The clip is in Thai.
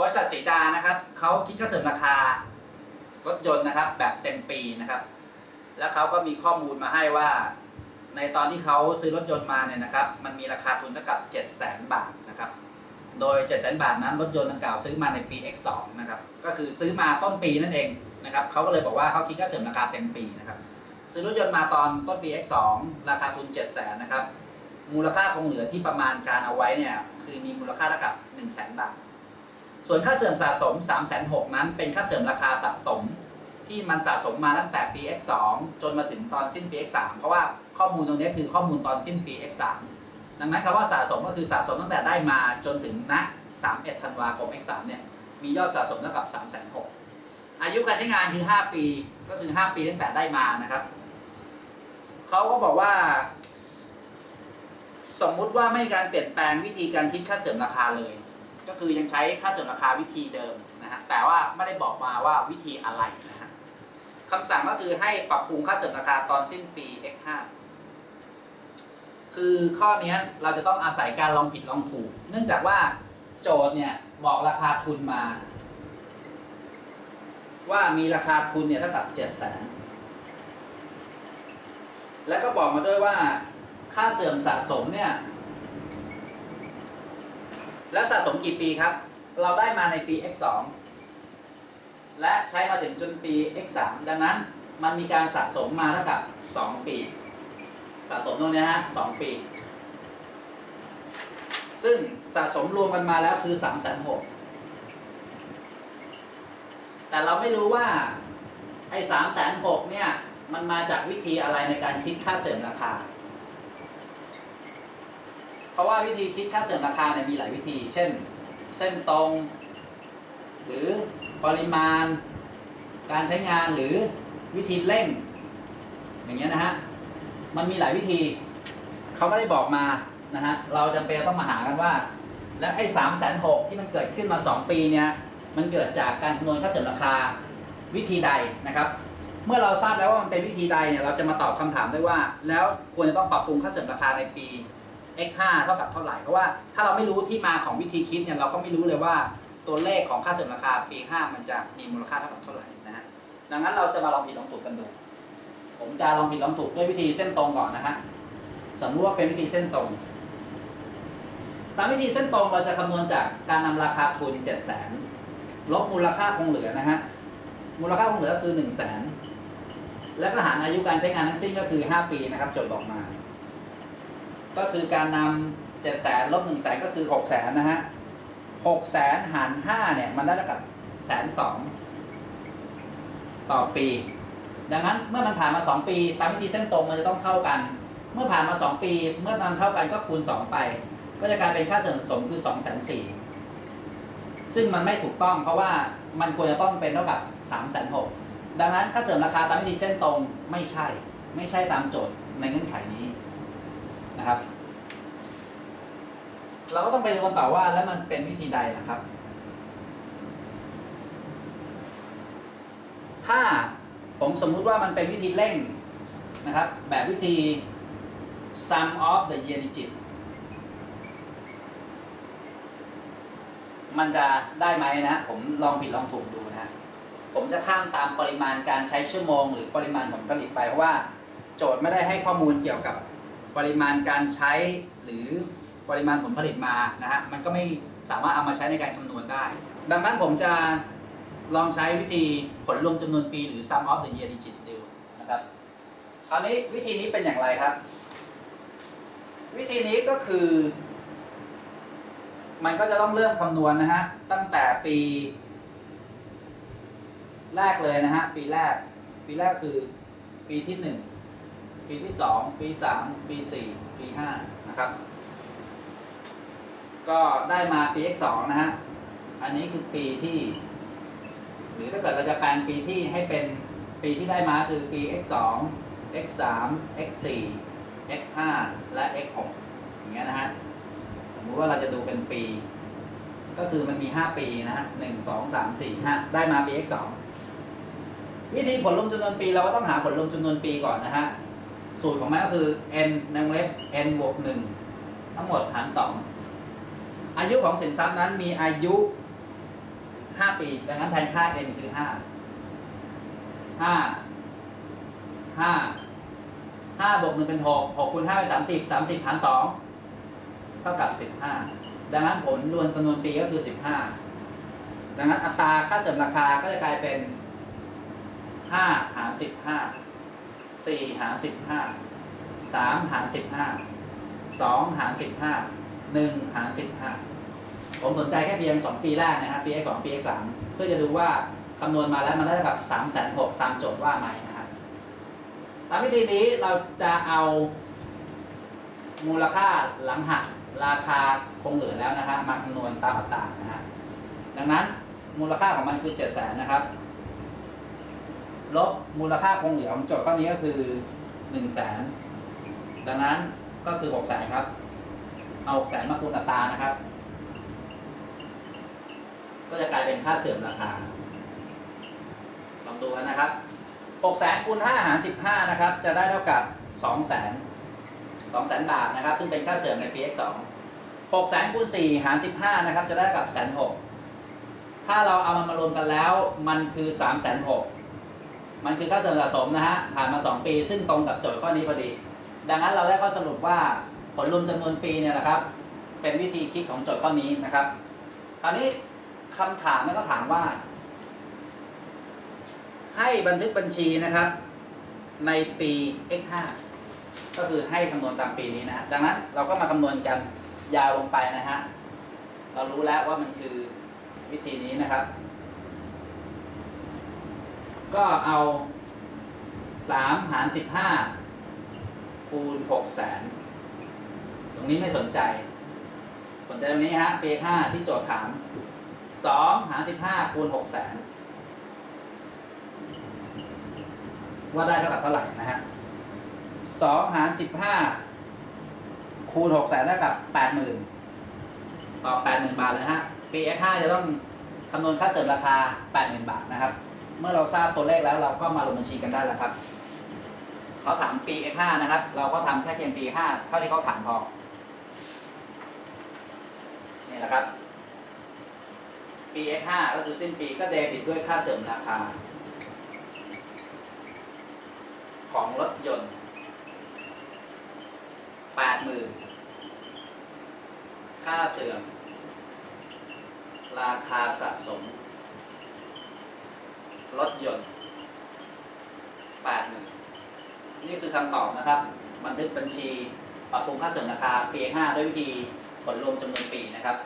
บริษัทสีดานะครับเขาคิดค่าเสริมราคารถยนต์นะครับ แบบเต็มปีนะครับ แล้วเขาก็มีข้อมูลมาให้ว่า ในตอนที่เขาซื้อรถยนต์มาเนี่ยนะครับ มันมีราคาทุนเท่ากับ 7 0 0 0 0 0 บาทนะครับ โดย 7 0 0 0 0 0 บาทนั้นรถยนต์ดังกล่าวซื้อมาในปี X2 นะครับ ก็คือซื้อมาต้นปีนั่นเองนะครับเขาก็เลยบอกว่าเขาคิดค่าเสริมราคาเต็มปีนะครับ ซื้อรถยนต์มาตอนต้นปี X2 ราคาทุน 7 0 0 0 0 0นะครับ มูลค่าคงเหลือที่ประมาณการเอาไว้เนี่ย คือมีมูลค่าเท่ากับ 1 0 0 0 0แบาท ส่วนค่าเสื่อมสะสม 3 6 0 0 0นั้นเป็นค่าเสื่อมราคาสะสม ที่มันสะสมมาตั้งแต่ปี X2 จนมาถึงตอนสิ้นปี X3 เพราะว่าข้อมูลตรงนี้คือข้อมูลตอนสิ้นปี X3 ดังนั้นคำว่าสะสมก็คือสะสมตั้งแต่ได้มาจนถึงณ31ธันวาคม X3 เนี่ยมียอดสะสมเท่ากับ 3 6 0 0 0อายุการใช้งานคือ 5 ปีก็คือ 5 ปีตั้งแต่ได้มานะครับเขาก็บอกว่าสมมุติว่าไม่การเปลี่ยนแปลงวิธีการคิดค่าเสื่อมราคาเลย ก็คือยังใช้ค่าเสื่อมราคาวิธีเดิมนะฮะแต่ว่าไม่ได้บอกมาว่าวิธีอะไรนะฮะคำสั่งก็คือให้ปรับปรุงค่าเสื่อมราคาตอนสิ้นปี X5 คือข้อนี้เราจะต้องอาศัยการลองผิดลองถูก เนื่องจากว่าโจทย์เนี่ยบอกราคาทุนมา ว่ามีราคาทุนเนี่ยเท่ากับ7 0 0 0 0แล้วก็บอกมาด้วยว่าค่าเสื่อมสะสมเนี่ย แล้วสะสมกี่ปีครับ เราได้มาในปี x2 และใช้มาถึงจนปี x3 ดังนั้นมันมีการสะสมมาเท่ากับ 2 ปี สะสมตรงนี้ฮะ 2 ปี ซึ่งสะสมรวมกันมาแล้วคือ3 6 0 0 0แต่เราไม่รู้ว่าไอ้3 6 0 0 0เนี่ย มันมาจากวิธีอะไรในการคิดค่าเสื่อมราคา ราะว่าวิธีคิดค่าเสื่อมราคาเนี่ยมีหลายวิธี เช่น เส้นตรง หรือปริมาณ การใช้งานหรือวิธีเร่ง อย่างเงี้ยนะฮะ มันมีหลายวิธี เขาไม่ได้บอกมานะฮะ เราจำเป็นต้องมาหากันว่า แล้วไอ้สามแสนหกที่มันเกิดขึ้นมา 2 ปีเนี่ย มันเกิดจากการคำนวณค่าเสื่อมราคาวิธีใดนะครับ เมื่อเราทราบแล้วว่ามันเป็นวิธีใดเนี่ย เราจะมาตอบคำถามได้ว่า แล้วควรจะต้องปรับปรุงค่าเสื่อมราคาในปี x5 เท่ากับเท่าไหร่เพราะว่าถ้าเราไม่รู้ที่มาของวิธีคิดเนี่ยเราก็ไม่รู้เลยว่าตัวเลขของค่าเสื่อมราคาปี 5 มันจะมีมูลค่าเท่ากับเท่าไหร่นะฮะดังนั้นเราจะมาลองผิดลองถูกกันดู ผมจะลองผิดลองถูกด้วยวิธีเส้นตรงก่อนนะฮะสมมติว่าเป็นวิธีเส้นตรง ตามวิธีเส้นตรงเราจะคำนวณจากการนำราคาทุน 7 0 0 0 0 0ลบมูลค่าคงเหลือนะฮะมูลค่าคงเหลือคือ 1 0 0 0 0แสนและก็หารอายุการใช้งานทั้งสิ้นก็คือ 5 ปีนะครับโจทย์บอกมา ก็คือการนำเจ็ดแสนลบหนึ่งแสนก็คือหกแสนนะฮะหกแสนหารห้าเนี่ยมันได้เท่ากับแสนสองต่อปี ดังนั้นเมื่อมันผ่านมาสองปี ตามวิธีเส้นตรงมันจะต้องเท่ากัน เมื่อผ่านมาสองปี เมื่อมันเท่ากันก็คูณสองไป ก็จะกลายเป็นค่าเสื่อมสมคือสองแสนสี่ซึ่งมันไม่ถูกต้องเพราะว่ามันควรจะต้องเป็นเท่ากับสามแสนหกดังนั้นค่าเสื่อมราคาตามวิธีเส้นตรงไม่ใช่ ไม่ใช่ตามโจทย์ในเงื่อนไขนี้ นะครับ เราก็ต้องไปดูกันต่อว่าแล้วมันเป็นวิธีใดนะครับ ถ้าผมสมมุติว่ามันเป็นวิธีเร่งนะครับ แบบวิธี sum of the year digit มันจะได้ไหมนะผมลองผิดลองถูกดูนะฮะผมจะข้ามตามปริมาณการใช้ชั่วโมง หรือปริมาณผลผลิตไปเพราะว่า โจทย์ไม่ได้ให้ข้อมูลเกี่ยวกับ ปริมาณการใช้หรือปริมาณผลผลิตมานะฮะมันก็ไม่สามารถเอามาใช้ในการคำนวณได้ ดังนั้นผมจะลองใช้วิธีผลรวมจำนวนปีหรือ sum of the year digit ดูนะครับคราวนี้วิธีนี้เป็นอย่างไรครับ วิธีนี้ก็คือ มันก็จะต้องเริ่มคำนวณนะฮะตั้งแต่ปี แรกเลยนะฮะปีแรกปีแรกคือปีที่หนึ่ง ปีที่สองปีสามปีสี่ปีห้านะครับ ก็ได้มาปี x 2นะฮะ อันนี้คือปีที่ หรือถ้าเกิดเราจะแปลงปีที่ให้เป็นปีที่ได้มาคือปี x 2 x 3 x 4 x 5และ x 6อย่างเงี้ยนะฮะ สมมติว่าเราจะดูเป็นปี ก็คือมันมี 5 ปีนะฮะหนึ่งสองสามสี่ห้าได้มาปี x 2วิธีผลรวมจำนวนปีเราก็ต้องหาผลรวมจำนวนปีก่อนนะฮะ สูตรของมันก็คือ n ในวงเล็บ n บวก1ทั้งหมดหาร2อายุของสินทรัพย์นั้นมีอายุ5ปี ดังนั้นแทนค่า n คือ5 5 5 5บวก1เป็น6 6คูณ5เป็น30 30หาร2เท่ากับ15ดังนั้นผลรวมจำนวนปีก็คือ15ดังนั้นอัตราค่าเสริมราคาก็จะกลายเป็น5หาร15 4หา 4หาร15 3หาร15 2หาร15 1หาร15ผมสนใจแค่เพียง2ปีแรกนะครับปี x 2ปี x 3เพื่อจะดูว่าคำนวณมาแล้วมันได้แบบ3 6 0 0 0ตามโจทย์ว่าไหมนะครับตามวิธีนี้เราจะเอามูลค่าหลังหักราคาคงเหลือแล้วนะฮะมาคำนวณตามอัตรานะฮะดังนั้นมูลค่าของมันคือ7 0 0 0 0 0นะครับ ลบมูลค่าคงเหลือของโจทย์ข้อนี้ก็คือ1 0 0 0 0แสนดังนั้นก็คือ6 0 0 0 0 0ครับ เอา6 0 0 0 0 0มาคูณอัตรานะครับ ก็จะกลายเป็นค่าเสื่อมราคาลองดูกันนะครับ6แสนคูณ5หาร15นะครับ จะได้เท่ากับ2แสน2แสนบาทนะครับ ซึ่งเป็นค่าเสื่อมใน PX2 6แสนคูณ4หาร15นะครับ จะได้กับแสน6ถ้าเราเอามันมารวมกันแล้ว มันคือ3แสน6 มันคือค่าเสื่อมสะสมนะฮะผ่านมา 2 ปี ซึ่งตรงกับโจทย์ข้อนี้พอดี ดังนั้นเราได้ข้อสรุปว่าผลรวมจำนวนปีเนี่ยนะครับ เป็นวิธีคิดของโจทย์ข้อนี้นะครับคราวนี้คำถามเนี่ยก็ถามว่า ให้บันทึกบัญชีนะครับ ในปี x5 ก็คือให้คำนวณตามปีนี้นะฮะดังนั้นเราก็มาคำนวณกันยาวลงไปนะฮะเรารู้แล้วว่ามันคือวิธีนี้นะครับ ก็เอา3หาร15คูณ6แสนตรงนี้ไม่สนใจ สนใจตรงนี้ฮะปี5ที่โจทย์ถาม2หาร15คูณ6แสนว่าได้เท่ากับเท่าไหร่นะฮะสองหารสิบห้าคูณหกแสนได้กับแปดหมื่นตอบแปดหมื่นบาทเลยนะฮะปี F5 จะต้องคำนวณค่าเสริมราคาแปดหมื่นบาทนะครับ เมื่อเราทราบตัวเลขแล้วเราก็มาลงบัญชีกันได้แล้วครับเขาถามปี F5 นะครับ เราก็ทำแค่เพียงปี 5 เท่าที่เขาถามพอนี่แหละครับปี F5 ก็คือสิ้นปีก็เดบิตด้วยค่าเสริมราคา ของรถยนต์แปดหมื่นค่าเสื่อม ราคาสะสม รถยนต์แปดหนึ่งนี่คือคำตอบนะครับ บันทึกบัญชี ปรับปรุงค่าเสื่อมราคาปีห้าด้วยวิธีผลรวมจำนวนปีนะครับ